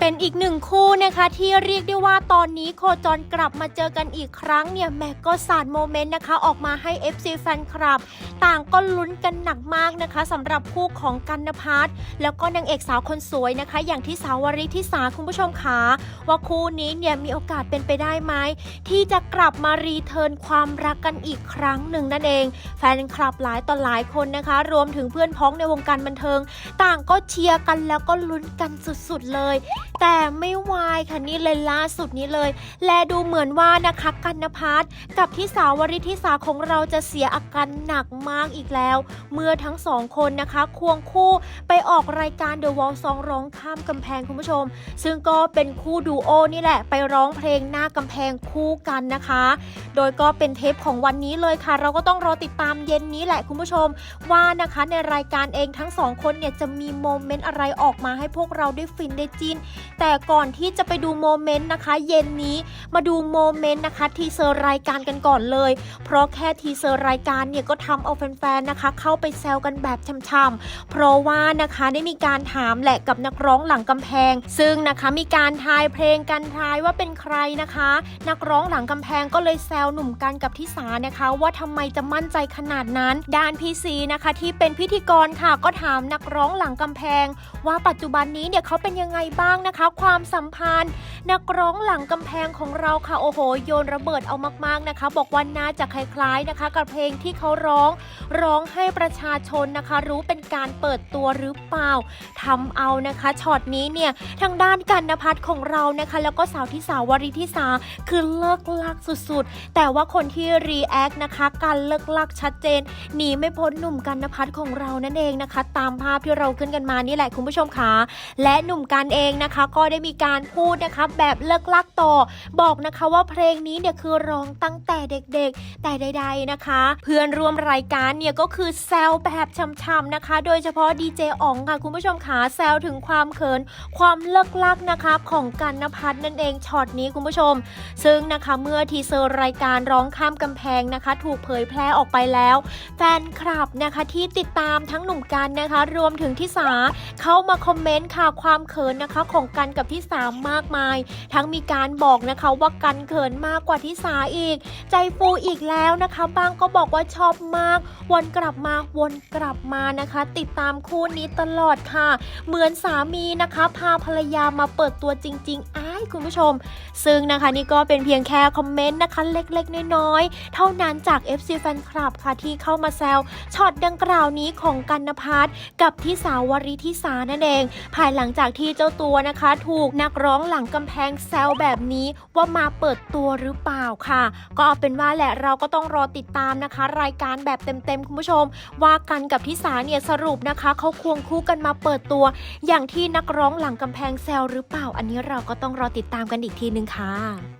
เป็นอีกหนึ่งคู่นะคะที่เรียกได้ว่าตอนนี้โคจรกลับมาเจอกันอีกครั้งเนี่ยแม็กก็สาดโมเมนต์นะคะออกมาให้ FC แฟนคลับ ต่างก็ลุ้นกันหนักมากนะคะสำหรับคู่ของกันนพัฒน์แล้วก็นางเอกสาวคนสวยนะคะ อย่างที่สาววริธิสาคุณผู้ชมคะว่าคู่นี้เนี่ยมีโอกาสเป็นไปได้ไหมที่จะกลับมารีเทิร์นความรักกันอีกครั้งหนึ่งนั่นเอง แฟนคลับหลายต่อหลายคนนะคะ รวมถึงเพื่อนพ้องในวงการบันเทิง ต่างก็เชียร์กันแล้วก็ลุ้นกันสุดๆเลยแต่ไม่ว ค่ะนี่เลยล่าสุดนี้เลย และดูเหมือนว่านะคะกันนพัฒน์กับที่สาววริธิสาของเราจะเสียอาการหนักมากอีกแล้ว เมื่อทั้งสองคนนะคะควงคู่ไปออกรายการ The Wall Song ร้องข้ามกำแพงคุณผู้ชม ซึ่งก็เป็นคู่ดูโอนี่แหละ ไปร้องเพลงหน้ากำแพงคู่กันนะคะ โดยก็เป็นเทปของวันนี้เลยค่ะ เราก็ต้องรอติดตามเย็นนี้แหละคุณผู้ชม ว่านะคะในรายการเองทั้งสองคนเนี่ยจะมีโมเมนต์อะไรออกมาให้พวกเราได้ฟินได้จินแต่ก่อนที่จะไปดูโมเมนต์นะคะ เย็นนี้มาดูโมเมนต์นะคะทีเซอร์รายการกันก่อนเลย เพราะแค่ทีเซอร์รายการเนี่ยก็ทำเอาแฟนๆนะคะ เข้าไปแซวกันแบบช่ำๆเพราะว่านะคะได้มีการถามแหละกับนักร้องหลังกำแพง ซึ่งนะคะมีการทายเพลงกันทายว่าเป็นใครนะคะ นักร้องหลังกำแพงก็เลยแซวหนุ่มกันกับทิสานะคะ ว่าทำไมจะมั่นใจขนาดนั้นด้านพีซีนะคะที่เป็นพิธีกรค่ะ ก็ถามนักร้องหลังกำแพง ว่าปัจจุบันนี้เนี่ยเขาเป็นยังไงบ้างนะคะ ความสัมพันธ์นักร้องหลังกำแพงของเราค่ะโอ้โห โยนระเบิดเอามากๆนะคะ บอกว่าน่าจะคล้ายๆนะคะ กับเพลงที่เขาร้อง ร้องให้ประชาชนนะคะ รู้เป็นการเปิดตัวหรือเปล่าทำเอานะคะช็อตนี้เนี่ยทางด้านกันนภัทรของเรานะคะ แล้วก็สาวที่สาววริธิสาคือเลิกลักสุดๆ แต่ว่าคนที่รีแอคนะคะการเลิกลักชัดเจนหนีไม่พ้นหนุ่มกันนภัทรของเรานั่นเองนะคะ ตามภาพที่เราขึ้นกันมานี่แหละคุณผู้ชมค่ะและหนุ่มกันเองนะคะ ก็ได้มีการพูดนะคะแบบเลิกลักต่อ บอกนะคะว่าเพลงนี้เนี่ยคือร้องตั้งแต่เด็กๆ แต่ใด ๆนะคะ เพื่อนร่วมรายการเนี่ยก็คือแซวแบบช่ำๆนะคะ โดยเฉพาะดีเจอ๋องค่ะคุณผู้ชมขาแซวถึงความเขิน ความเลิกลักนะคะของกันนภัทรนั่นเองช็อตนี้คุณผู้ชม ซึ่งนะคะเมื่อทีเซอร์รายการร้องข้ามกำแพงนะคะ ถูกเผยแพร่ออกไปแล้ว แฟนคลับนะคะที่ติดตามทั้งหนุ่มกันนะคะ รวมถึงที่สาเข้ามาคอมเมนต์ค่ะความเขินนะคะของกันกับที่สามมากมาย ทั้งมีการบอกนะคะว่ากันเขินมากกว่าที่สาอีก ใจฟูอีกแล้วนะคะบางก็บอกว่าชอบมาก วนกลับมาวนกลับมานะคะ ติดตามคู่นี้ตลอดค่ะ เหมือนสามีนะคะ พาภรรยามาเปิดตัวจริงๆอ้ายคุณผู้ชม ซึ่งนะคะนี่ก็เป็นเพียงแค่คอมเมนต์นะคะเล็กๆ น้อยๆ เท่านั้นจาก FC แฟนคลับค่ะที่เข้ามาแซวช็อตดังกล่าวนี้ของกันนพัฒน์กับที่สาววริทิสานั่นเอง ภายหลังจากที่เจ้าตัวนะคะ ถูกนักร้องหลังกำแพงแซวแบบนี้ว่ามาเปิดตัวหรือเปล่าค่ะ ก็เอาเป็นว่าแหละเราก็ต้องรอติดตามนะคะ รายการแบบเต็มๆคุณผู้ชม ว่ากันกับทิสาเนี่ยสรุปนะคะเขาควงคู่กันมาเปิดตัว อย่างที่นักร้องหลังกำแพงแซวหรือเปล่า อันนี้เราก็ต้องรอติดตามกันอีกทีนึงค่ะ